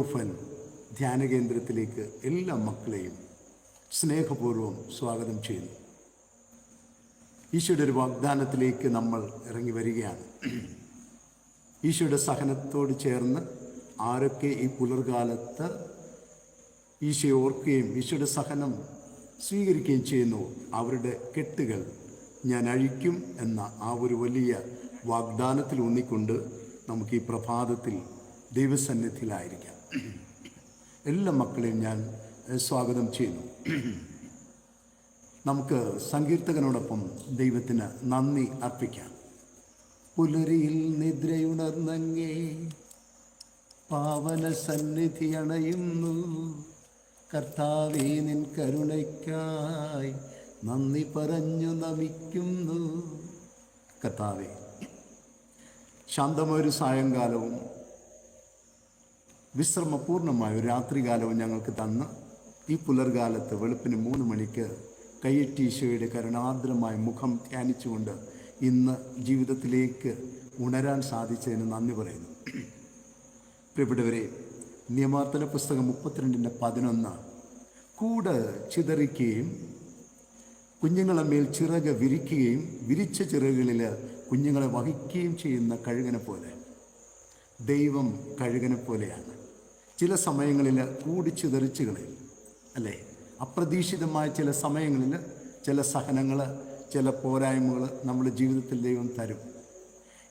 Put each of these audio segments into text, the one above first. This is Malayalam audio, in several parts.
ഓഫൻ ധ്യാന കേന്ദ്രത്തിലേക്ക് എല്ലാ മക്കളെയും സ്നേഹപൂർവം സ്വാഗതം ചെയ്യുന്നു. ഈശോയുടെ ഒരു വാഗ്ദാനത്തിലേക്ക് നമ്മൾ ഇറങ്ങി വരികയാണ്. ഈശോയുടെ സഹനത്തോട് ചേർന്ന് ആരൊക്കെ ഈ പുലർകാലത്ത് ഈശോയെ ഓർക്കുകയും ഈശോയുടെ സഹനം സ്വീകരിക്കുകയും ചെയ്യുന്നു അവരുടെ കെട്ടുകൾ ഞാൻ അഴിക്കും എന്ന ആ ഒരു വലിയ വാഗ്ദാനത്തിൽ ഊന്നിക്കൊണ്ട് നമുക്ക് ഈ പ്രഭാതത്തിൽ ദൈവസന്നിധിയിലായിരിക്കാം. എല്ലാ മക്കളെയും ഞാൻ സ്വാഗതം ചെയ്യുന്നു. നമുക്ക് സങ്കീർത്തകനോടൊപ്പം ദൈവത്തിന് നന്ദി അർപ്പിക്കാം. പുലരിയിൽ നിദ്രയുണർന്നങ്ങേ പാവന സന്നിധി അണയുന്നു. കർത്താവേ നിൻ കരുണയ്ക്കായി നന്ദി പറഞ്ഞു നമിക്കുന്നു. കർത്താവേ ശാന്തമൊരു സായങ്കാലവും വിശ്രമപൂർണമായ ഒരു രാത്രികാലവും ഞങ്ങൾക്ക് തന്ന് ഈ പുലർകാലത്ത് വെളുപ്പിന് മൂന്ന് മണിക്ക് കയ്യറ്റീശോയുടെ കരുണാർദ്രമായ മുഖം ധ്യാനിച്ചുകൊണ്ട് ഇന്ന് ജീവിതത്തിലേക്ക് ഉണരാൻ സാധിച്ചതിന് നന്ദി പറയുന്നു. പ്രിയപ്പെട്ടവരെ നിയമാർത്തന പുസ്തകം മുപ്പത്തിരണ്ടിന്റെ പതിനൊന്ന്. കൂട് ചിതറിക്കുകയും കുഞ്ഞുങ്ങളെ മേൽ ചിറക് വിരിക്കുകയും വിരിച്ച ചിറകുകളിൽ കുഞ്ഞുങ്ങളെ വഹിക്കുകയും ചെയ്യുന്ന കഴുകനെ പോലെ. ദൈവം കഴുകനെ പോലെയാണ്. ചില സമയങ്ങളിൽ കൂടിച്ചിതറിച്ച് കളയും അല്ലേ? അപ്രതീക്ഷിതമായ ചില സമയങ്ങളിൽ ചില സഹനങ്ങൾ ചില പോരായ്മകൾ നമ്മുടെ ജീവിതത്തിൽ ദൈവം തരും.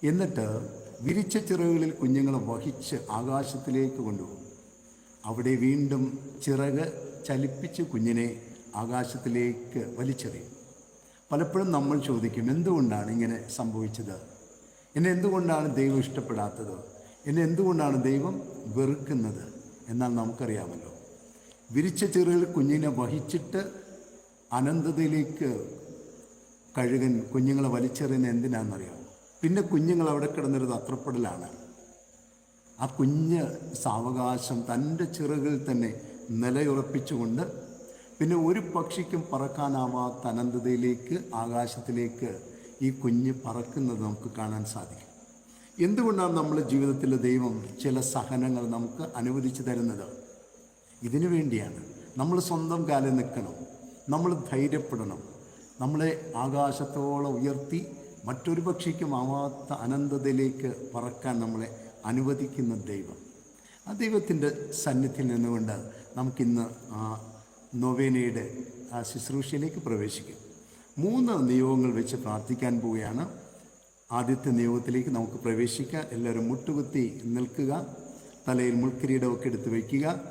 എന്നിട്ട് വിരിച്ച ചിറകുകളിൽ കുഞ്ഞുങ്ങളെ വഹിച്ച് ആകാശത്തിലേക്ക് കൊണ്ടുപോകും. അവിടെ വീണ്ടും ചിറക് ചലിപ്പിച്ച് കുഞ്ഞിനെ ആകാശത്തിലേക്ക് വലിച്ചെറിയും. പലപ്പോഴും നമ്മൾ ചോദിക്കും എന്തുകൊണ്ടാണ് ഇങ്ങനെ സംഭവിച്ചത്? എന്നെ എന്തുകൊണ്ടാണ് ദൈവം ഇഷ്ടപ്പെടാത്തത്? എന്നെ എന്തുകൊണ്ടാണ് ദൈവം വെറുക്കുന്നത്? എന്നാൽ നമുക്കറിയാമല്ലോ. വിരിച്ച ചെറുകൾ കുഞ്ഞിനെ വഹിച്ചിട്ട് അനന്തതയിലേക്ക് കഴുകൻ കുഞ്ഞുങ്ങളെ വലിച്ചെറിയുന്നത് എന്തിനാണെന്നറിയാം പിന്നെ കുഞ്ഞുങ്ങൾ അവിടെ കിടന്നൊരു തത്രപ്പെടലാണ് ആ കുഞ്ഞ് സാവകാശം തന്റെ ചിറകിൽ തന്നെ നിലയുറപ്പിച്ചുകൊണ്ട് പിന്നെ ഒരു പക്ഷിക്കും പറക്കാനാവാത്ത അനന്തതയിലേക്ക് ആകാശത്തിലേക്ക് ഈ കുഞ്ഞ് പറക്കുന്നത് നമുക്ക് കാണാൻ സാധിക്കും. എന്തുകൊണ്ടാണ് നമ്മുടെ ജീവിതത്തിൽ ദൈവം ചില സഹനങ്ങൾ നമുക്ക് അനുവദിച്ചു തരുന്നത്? ഇതിനു വേണ്ടിയാണ്. നമ്മൾ സ്വന്തം കാലിൽ നിൽക്കണം. നമ്മൾ ധൈര്യപ്പെടണം. നമ്മളെ ആകാശത്തോളം ഉയർത്തി മറ്റൊരു പക്ഷിക്കും ആവാത്ത അനന്തതയിലേക്ക് പറക്കാൻ നമ്മളെ അനുവദിക്കുന്ന ദൈവം. ആ ദൈവത്തിന്റെ സന്നിധിയിൽ നിന്നുകൊണ്ട് നമുക്കിന്ന് ആ നൊവേനയുടെ ആ ശുശ്രൂഷയിലേക്ക് പ്രവേശിക്കും. മൂന്ന് നിയോഗങ്ങൾ വെച്ച് പ്രാർത്ഥിക്കാൻ പോവുകയാണ്. ആദ്യത്തെ നിയോഗത്തിലേക്ക് നമുക്ക് പ്രവേശിക്കാം എല്ലാവരും മുട്ടുകുത്തി നിൽക്കുക. തലയിൽ മുൾക്കിരീടമൊക്കെ എടുത്ത് വയ്ക്കുക.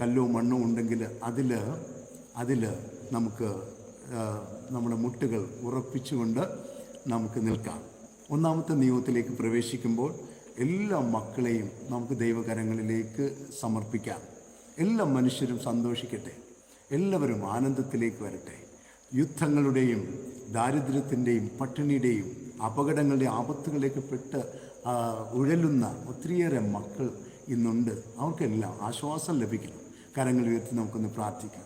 കല്ലോ മണ്ണോ ഉണ്ടെങ്കിൽ അതിൽ അതിൽ നമുക്ക് നമ്മുടെ മുട്ടുകൾ ഉറപ്പിച്ചുകൊണ്ട് നമുക്ക് നിൽക്കാം. ഒന്നാമത്തെ നിയമത്തിലേക്ക് പ്രവേശിക്കുമ്പോൾ എല്ലാ മക്കളെയും നമുക്ക് ദൈവകരങ്ങളിലേക്ക് സമർപ്പിക്കാം. എല്ലാ മനുഷ്യരും സന്തോഷിക്കട്ടെ. എല്ലാവരും ആനന്ദത്തിലേക്ക് വരട്ടെ. യുദ്ധങ്ങളുടെയും ദാരിദ്ര്യത്തിന്റെയും പട്ടിണിയുടെയും അപകടങ്ങളുടെ ആപത്തുകളിലേക്ക് പെട്ട് ഉഴലുന്ന ഒത്തിരിയേറെ മക്കൾ ഇന്നുണ്ട്. അവർക്കെല്ലാം ആശ്വാസം ലഭിക്കണം കരങ്ങൾ ഉയർത്തി നമുക്കൊന്ന് പ്രാർത്ഥിക്കാം.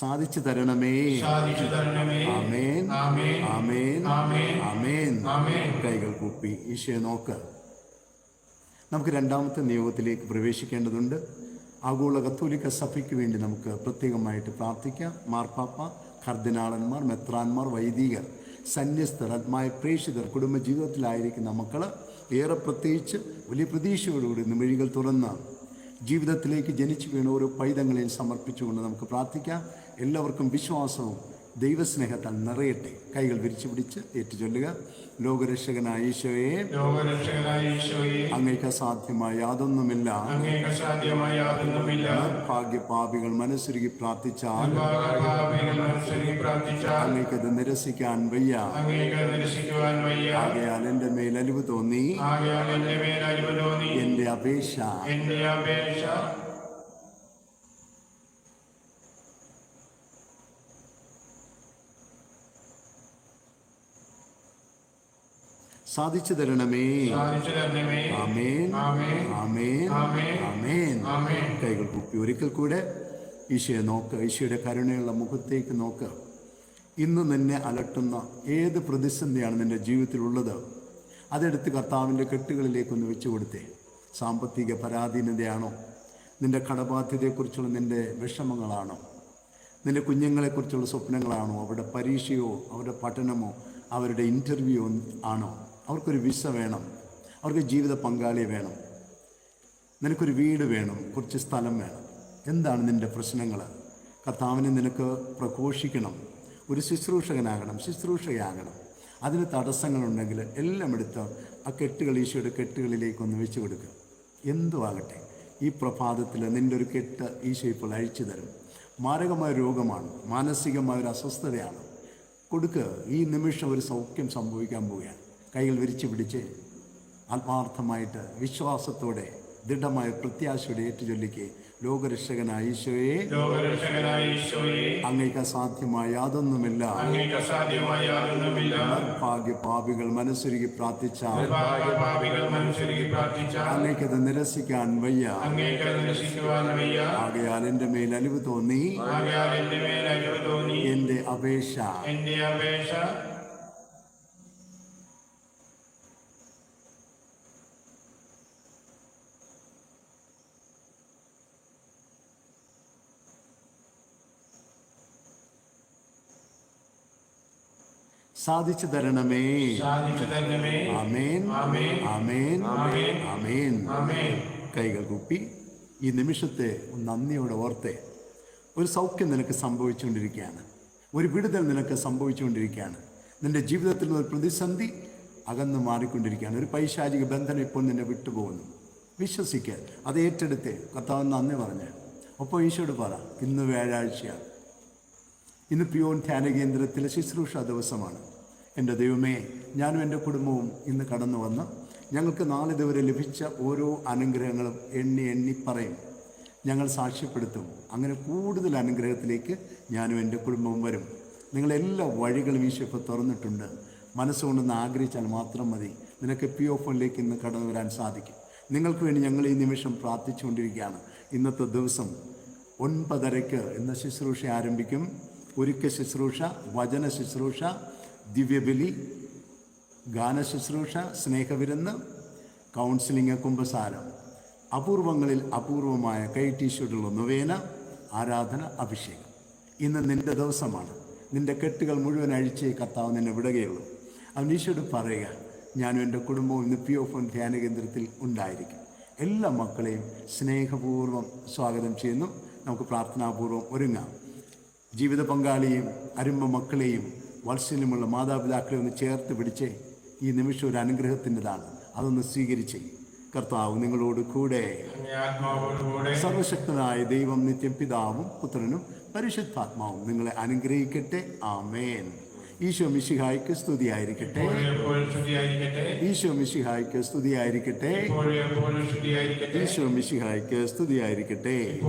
സാധിച്ചു തരണമേ. ആമേൻ. ആമേൻ. ആമേൻ. കൈകൾ കൂപ്പി ഈശോയെ നോക്ക്. നമുക്ക് രണ്ടാമത്തെ നിയോഗത്തിലേക്ക് പ്രവേശിക്കേണ്ടതുണ്ട്. ആഗോള കത്തോലിക്ക സഭയ്ക്ക് വേണ്ടി നമുക്ക് പ്രത്യേകമായിട്ട് പ്രാർത്ഥിക്കാം. മാർപ്പാപ്പ കർദിനാളന്മാർ മെത്രാന്മാർ വൈദികർ സന്യസ്തർ ആത്മായ പ്രേക്ഷിതർ കുടുംബജീവിതത്തിലായിരിക്കുന്ന മക്കൾ ഏറെ പ്രത്യേകിച്ച് വലിയ പ്രതീക്ഷയോടുകൂടി ഇന്ന് മിഴികൾ തുറന്ന് ജീവിതത്തിലേക്ക് ജനിച്ചു വീണ ഓരോ പൈതങ്ങളെയും സമർപ്പിച്ചുകൊണ്ട് നമുക്ക് പ്രാർത്ഥിക്കാം. എല്ലാവർക്കും വിശ്വാസവും ദൈവസ്നേഹത്താൽ നിറയട്ടെ. കൈകൾ വിരിച്ചു പിടിച്ച് ഏറ്റുചൊല്ലുക. ലോകരക്ഷകനായ ഈശോയെ. അങ്ങേക്ക് അസാധ്യമായ യാതൊന്നുമില്ല. ഭാഗ്യപാപികൾ സാധ്യമായ യാതൊന്നുമില്ല. ഭാഗ്യ പാപികൾ മനസ്സുരുകി പ്രാർത്ഥിച്ചാൽ അങ്ങേക്കത് നിരസിക്കാൻ വയ്യ. ആകയാൽ എന്റെ മേൽ അലിവ് തോന്നി. എന്റെ എന്റെ അപേക്ഷ സാധിച്ചു തരണമേ ആമേൻ. ആമേൻ. ആമേൻ. കൈകൾ കുപ്പി ഒരിക്കൽ കൂടെ ഈശോയെ നോക്ക്. ഈശോയുടെ കരുണയുള്ള മുഖത്തേക്ക് നോക്ക്. ഇന്ന് നിന്നെ അലട്ടുന്ന ഏത് പ്രതിസന്ധിയാണ് നിന്റെ ജീവിതത്തിലുള്ളത്? അതെടുത്ത് കർത്താവിന്റെ കെട്ടുകളിലേക്കൊന്ന് വെച്ചു കൊടുത്തേ. സാമ്പത്തിക പരാധീനതയാണോ? നിന്റെ കടബാധ്യതയെക്കുറിച്ചുള്ള നിന്റെ വിഷമങ്ങളാണോ? നിന്റെ കുഞ്ഞുങ്ങളെക്കുറിച്ചുള്ള സ്വപ്നങ്ങളാണോ? അവരുടെ പരീക്ഷയോ അവരുടെ പഠനമോ അവരുടെ ഇന്റർവ്യൂ ആണോ? അവർക്കൊരു വിസ വേണം. അവർക്ക് ജീവിത പങ്കാളിയെ വേണം. നിനക്കൊരു വീട് വേണം. കുറച്ച് സ്ഥലം വേണം. എന്താണ് നിന്റെ പ്രശ്നങ്ങൾ? കർത്താവിനെ നിനക്ക് പ്രഘോഷിക്കണം. ഒരു ശുശ്രൂഷകനാകണം. ശുശ്രൂഷയാകണം. അതിന് തടസ്സങ്ങളുണ്ടെങ്കിൽ എല്ലാം എടുത്ത് ആ കെട്ടുകൾ ഈശോയുടെ കെട്ടുകളിലേക്കൊന്ന് വെച്ച് കൊടുക്കുക എന്തു ആകട്ടെ ഈ പ്രഭാതത്തിൽ നിന്റെ ഒരു കെട്ട് ഈശോ ഇപ്പോൾ അഴിച്ചു തരും. മാരകമായ രോഗമാണ്. മാനസികമായ ഒരു അസ്വസ്ഥതയാണ്. കൊടുക്കുക ഈ നിമിഷം ഒരു സൗഖ്യം സംഭവിക്കാൻ പോവുകയാണ്. കൈകൾ വിരിച്ചു പിടിച്ച് ആത്മാർത്ഥമായിട്ട് വിശ്വാസത്തോടെ ദൃഢമായ പ്രത്യാശയുടെ ഏറ്റുചൊല്ലിക്ക് ലോകരക്ഷകനായ ഈശോയെ അങ്ങേക്ക് അസാധ്യമായ യാതൊന്നുമില്ല. നിർഭാഗ്യ പാപികൾ മനസ്സൊരുക്കി പ്രാർത്ഥിച്ച അങ്ങേക്കത് നിരസിക്കാൻ വയ്യ. ആകയാൽ എന്റെ മേൽ അലിവ് തോന്നി. എന്റെ അപേക്ഷ സാധിച്ചു തരണമേ. അമേൻ അമേൻ അമേൻ ആമേൻ. ആമേൻ. ആമേൻ. ആമേൻ. ആമേൻ. കൈകൾ കുപ്പി. ഈ നിമിഷത്തെ നന്ദിയോടെ ഓർത്തെ ഒരു സൗഖ്യം നിനക്ക് സംഭവിച്ചുകൊണ്ടിരിക്കുകയാണ്. ഒരു വിടുതൽ നിനക്ക് സംഭവിച്ചുകൊണ്ടിരിക്കുകയാണ്. നിന്റെ ജീവിതത്തിൽ ഒരു പ്രതിസന്ധി അകന്നു മാറിക്കൊണ്ടിരിക്കുകയാണ്. ഒരു പൈശാചിക ബന്ധനം ഇപ്പോൾ നിന്നെ വിട്ടുപോകുന്നു. വിശ്വസിക്കുക അത് ഏറ്റെടുത്ത് കർത്താവ് നന്ദി പറഞ്ഞു. ഒപ്പം ഈശോട് പറ ഇന്ന് വ്യാഴാഴ്ചയാണ്. ഇന്ന് പിയോൺ ധ്യാന കേന്ദ്രത്തിലെ ശുശ്രൂഷ ദിവസമാണ്. എന്റെ ദൈവമേ ഞാനും എന്റെ കുടുംബവും ഇന്ന് കടന്നു വന്ന് ഞങ്ങൾക്ക് നാളിതുവരെ ലഭിച്ച ഓരോ അനുഗ്രഹങ്ങളും എണ്ണി എണ്ണി പറയും. ഞങ്ങൾ സാക്ഷ്യപ്പെടുത്തും. അങ്ങനെ കൂടുതൽ അനുഗ്രഹത്തിലേക്ക് ഞാനും എന്റെ കുടുംബവും വരും. നിങ്ങളെല്ലാ വഴികളും ഈശോ ഇപ്പോൾ തുറന്നിട്ടുണ്ട്. മനസ്സുകൊണ്ടൊന്ന് ആഗ്രഹിച്ചാൽ മാത്രം മതി. നിനക്ക് പി ഒ ഫോണിലേക്ക് ഇന്ന് കടന്നു വരാൻ സാധിക്കും. നിങ്ങൾക്ക് വേണ്ടി ഞങ്ങൾ ഈ നിമിഷം പ്രാർത്ഥിച്ചുകൊണ്ടിരിക്കുകയാണ്. ഇന്നത്തെ ദിവസം ഒൻപതരയ്ക്ക് ഇന്ന് ശുശ്രൂഷ ആരംഭിക്കും. ഒരുക്ക ശുശ്രൂഷ വചന ശുശ്രൂഷ ദിവ്യബലി ഗാന ശുശ്രൂഷ സ്നേഹവിരുന്ന് കൗൺസിലിംഗ് കുംഭസാരം. അപൂർവങ്ങളിൽ അപൂർവമായ കൈറ്റീശ്വരുള്ള നൊവേന ആരാധന അഭിഷേകം. ഇന്ന് നിന്റെ ദിവസമാണ്. നിന്റെ കെട്ടുകൾ മുഴുവൻ അഴിച്ചേ കത്താവ് നിന്നെ വിടുകയുള്ളൂ. അവൻ ഈശോട് പറയുക ഞാനും എന്റെ കുടുംബവും ഇന്ന് പി ഓഫ് ധ്യാന കേന്ദ്രത്തിൽ ഉണ്ടായിരിക്കും. എല്ലാ മക്കളെയും സ്നേഹപൂർവം സ്വാഗതം ചെയ്യുന്നു. നമുക്ക് പ്രാർത്ഥനാപൂർവം ഒരുങ്ങാം. ജീവിത പങ്കാളിയെയും അരുമ്പ മക്കളെയും വാത്സല്യമുള്ള മാതാപിതാക്കളെ ഒന്ന് ചേർത്ത് പിടിച്ച് ഈ നിമിഷം ഒരു അനുഗ്രഹത്തിന്റെതാണ്. അതൊന്ന് സ്വീകരിച്ചേ. കർത്താവ് നിങ്ങളോട് കൂടെ. സർവശക്തനായ ദൈവം നിത്യം പിതാവും പുത്രനും പരിശുദ്ധാത്മാവും നിങ്ങളെ അനുഗ്രഹിക്കട്ടെ. ആമേൻ. ഈശോ മിശിഹായ്ക്ക് സ്തുതിയായിരിക്കട്ടെ. ഈശോ മിശിഹായ്ക്ക് സ്തുതിയായിരിക്കട്ടെ. ഈശോ മിശിഹായ്ക്ക് സ്തുതിയായിരിക്കട്ടെ.